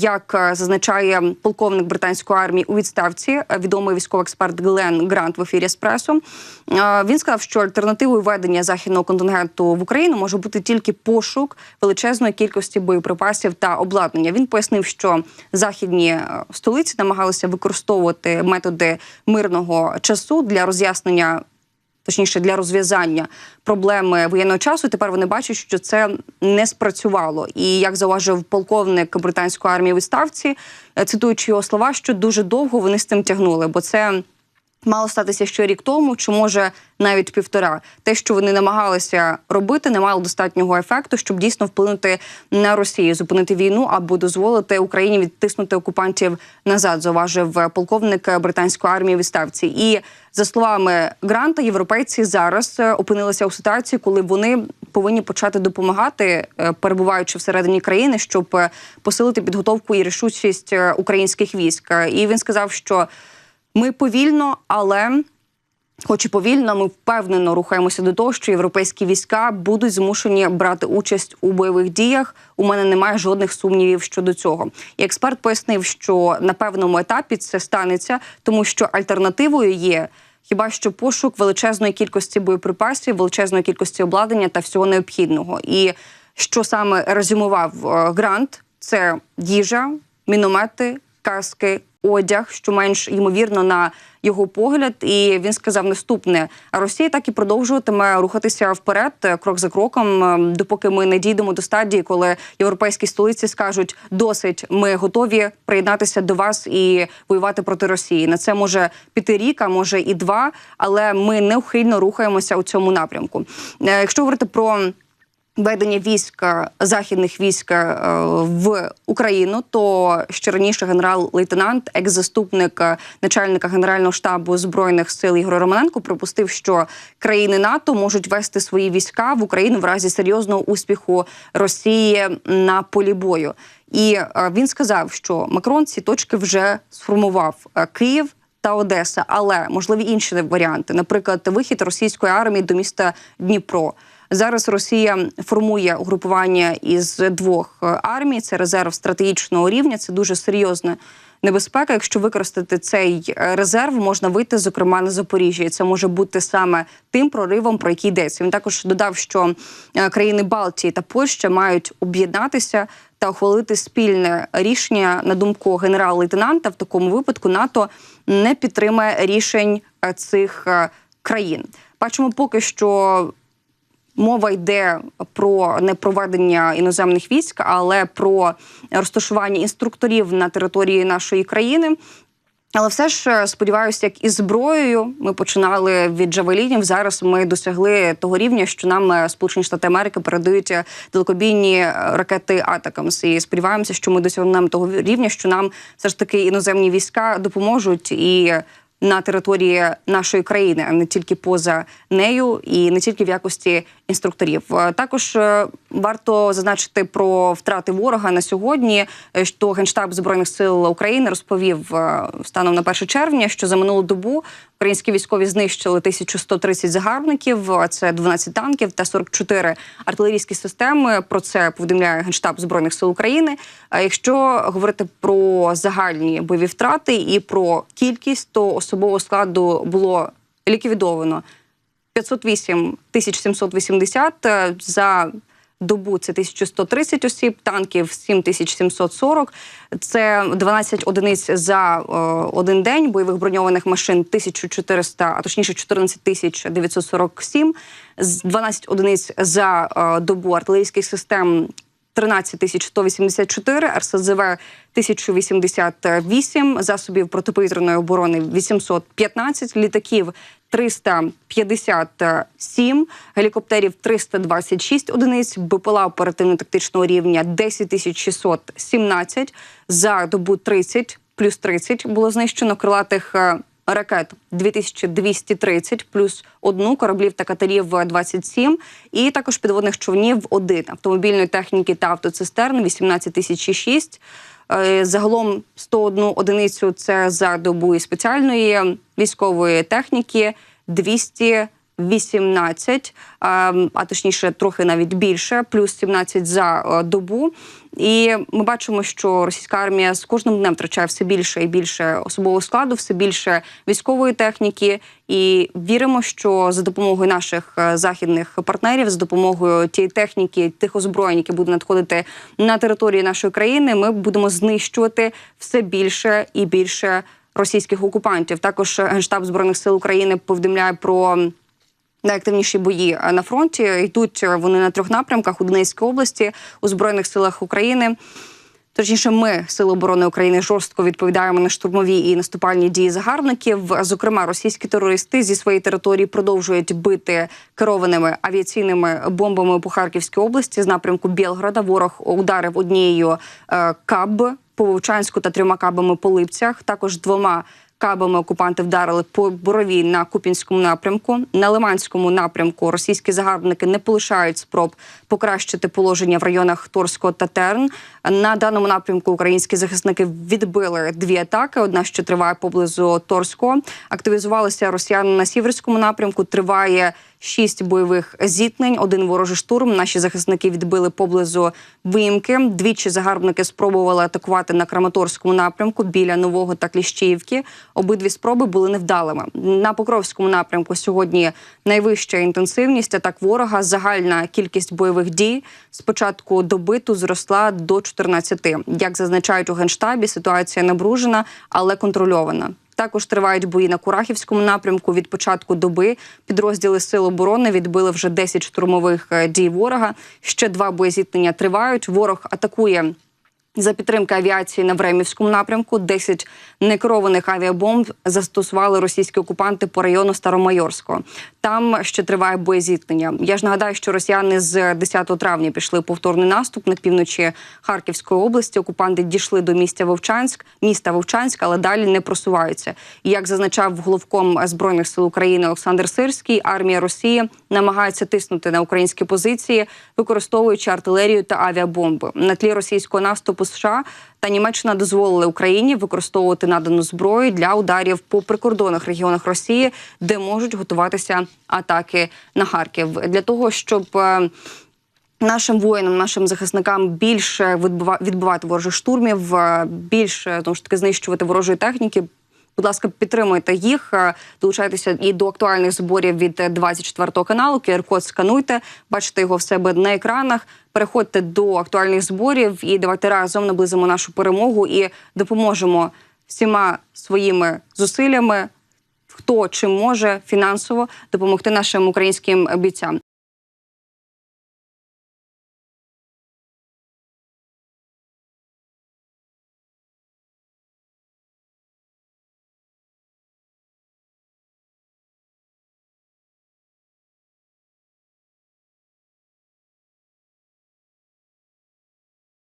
як е, зазначає полковник британської армії у відставці, е, відомий військовий експерт Глен Грант в ефірі Еспресо, е, він сказав, що альтернативою ведення західного контингенту в Україну може бути тільки пошук величезної кількості боєприпасів та обладнання. Він пояснив, що західні столиці намагалися використовувати методи мирного часу для роз'яснення точніше для розв'язання проблеми воєнного часу. Тепер вони бачать, що це не спрацювало. І як зауважив полковник британської армії в відставці, е, цитуючи його слова, що дуже довго вони з цим тягнули, бо це. Мало статися ще рік тому, чи може навіть півтора. Те, що вони намагалися робити, не мало достатнього ефекту, щоб дійсно вплинути на Росію, зупинити війну або дозволити Україні відтиснути окупантів назад. Зауважив полковник британської армії відставці. І за словами Гранта, європейці зараз е, опинилися у ситуації, коли вони повинні почати допомагати, е, перебуваючи всередині країни, щоб е, посилити підготовку і рішучість українських військ. І він сказав, що ми повільно, але хоч і повільно, ми впевнено рухаємося до того, що європейські війська будуть змушені брати участь у бойових діях. У мене немає жодних сумнівів щодо цього. І експерт пояснив, що на певному етапі це станеться, тому що альтернативою є. Хіба що пошук величезної кількості боєприпасів, величезної кількості обладнання та всього необхідного. І що саме резюмував е, Грант, це їжа, міномети, каски, одяг, що менш ймовірно на його погляд. І він сказав наступне: Росія так і продовжуватиме рухатися вперед, е, крок за кроком, е, допоки ми не дійдемо до стадії, коли європейські столиці скажуть досить, ми готові приєднатися до вас і воювати проти Росії. На це може піти рік, а може і два, але ми неухильно рухаємося у цьому напрямку. Е, Якщо говорити про Ведення військ західних військ е, в Україну, то ще раніше генерал-лейтенант, екс-заступник е, начальника генерального штабу збройних сил Ігор Романенко, припустив, що країни НАТО можуть вести свої війська в Україну в разі серйозного успіху Росії на полі бою. І е, він сказав, що Макрон ці точки вже сформував Київ. Та Одеса, але можливі інші варіанти, наприклад, вихід російської армії до міста Дніпро. Зараз Росія формує угрупування із двох е, армій. Це резерв стратегічного рівня. Це дуже серйозна небезпека. Якщо використати цей е, резерв, можна вийти, зокрема на Запоріжжя. І це може бути саме тим проривом, про який йдеться. Він також додав, що е, країни Балтії та Польща мають об'єднатися та ухвалити спільне рішення на думку генерал-лейтенанта. В такому випадку НАТО не підтримає рішень цих країн. Бачимо, поки що мова йде про не проведення іноземних військ, але про розташування інструкторів на території нашої країни. Але все ж е, сподіваюся, як із зброєю ми починали від джавелінів. Зараз ми досягли того рівня, що нам е, Сполучені Штати Америки передають е, далекобійні ракети Атакамс. І сподіваємося, що ми досягнемо того рівня, що нам все ж таки іноземні війська допоможуть і. На території нашої країни, а не тільки поза нею, і не тільки в якості інструкторів. Е, Також е, варто зазначити про втрати ворога на сьогодні. е, Що генштаб збройних сил України розповів станом на 1 червня, що за минулу добу українські військові знищили 1130 загарбників. Це 12 танків та 44 артилерійські системи. Про це повідомляє генштаб збройних сил України. А якщо говорити про загальні бойові втрати і про кількість, то особового складу було ліквідовано 508 тисяч 780 е, за добу. Це 1130 осіб, танків 7740. Це 12 одиниць за е, один день. Бойових броньованих машин 1400, а точніше 14 тисяч 947. З 12 одиниць за е, добу артилерійських систем 13 тисяч 184, РСЗВ 1088, засобів протиповітряної оборони 815, літаків 357, гелікоптерів 326 одиниць, БПЛА оперативно-тактичного рівня 10 тисяч 617, за добу 30, плюс 30 було знищено крилатих е, ракет 2230, плюс одну кораблів та катерів 27, і також підводних човнів 1, автомобільної техніки та автоцистерн 18 тисяч 6. Е, Загалом 101 одиницю це за добу і спеціальної військової техніки, 200 18, а, а точніше, трохи навіть більше, плюс 17 за е, добу. І ми бачимо, що російська армія з кожним днем втрачає все більше і більше особового складу, все більше військової техніки. І віримо, що за допомогою наших е, західних партнерів, за допомогою тієї техніки, тих озброєнь, які будуть надходити на території нашої країни, ми будемо знищувати все більше і більше російських окупантів. Також генштаб збройних сил України повідомляє про. Найактивніші бої е, на фронті йдуть е, вони на трьох напрямках у Донецькій області у збройних силах України. Точніше, ми, Сили оборони України, жорстко відповідаємо на штурмові і наступальні дії загарбників. Зокрема, російські терористи зі своєї території продовжують бити керованими авіаційними бомбами по Харківській області з напрямку Білграда. Ворог ударив однією е, каб по Вовчанську та трьома кабами по Липцях. Також двома кабами окупанти вдарили по боровій на Купінському напрямку. На Лиманському напрямку російські загарбники не полишають спроб покращити положення в районах Торського та Терн. На даному напрямку українські захисники відбили дві атаки. Одна що триває поблизу Торського. Активізувалися росіяни на сіверському напрямку. Триває шість бойових зіткнень. Один ворожий штурм. Наші захисники відбили поблизу Вимки. Двічі загарбники спробували атакувати на Краматорському напрямку біля нового та Кліщіївки. Обидві спроби були невдалими. На Покровському напрямку сьогодні найвища інтенсивність атак ворога. Загальна кількість бойових дій з початку доби зросла до 14. Як зазначають у генштабі, ситуація напружена, але контрольована. Також тривають бої на Курахівському напрямку. Від початку доби підрозділи Сил оборони відбили вже 10 штурмових е, дій ворога. Ще два боєзіткнення тривають. Ворог атакує. За підтримки авіації на Времівському напрямку 10 некерованих авіабомб застосували російські окупанти по району Старомайорського. Там ще триває боєзіткнення. Я ж нагадаю, що росіяни з 10 травня пішли повторний наступ на півночі Харківської області. Окупанти дійшли до місця Вовчанськ, міста Вовчанськ, але далі не просуваються. Як зазначав головком збройних сил України Олександр Сирський, армія Росії намагається тиснути на українські позиції, використовуючи артилерію та авіабомби на тлі російського наступу США та Німеччина дозволили Україні використовувати надану зброю для ударів по прикордонних регіонах Росії, де можуть готуватися атаки на Харків для того, щоб е, Нашим воїнам, нашим захисникам більше відбувати ворожих штурмів, е, більше тому ж таки знищувати ворожої техніки. Будь ласка, підтримуйте їх, е, долучайтеся і до актуальних зборів від е, 24 каналу. QR-код скануйте, бачите його в себе на екранах. Переходьте до актуальних зборів і давайте разом наблизимо нашу перемогу і допоможемо всіма своїми зусиллями, хто чим може фінансово допомогти нашим українським бійцям.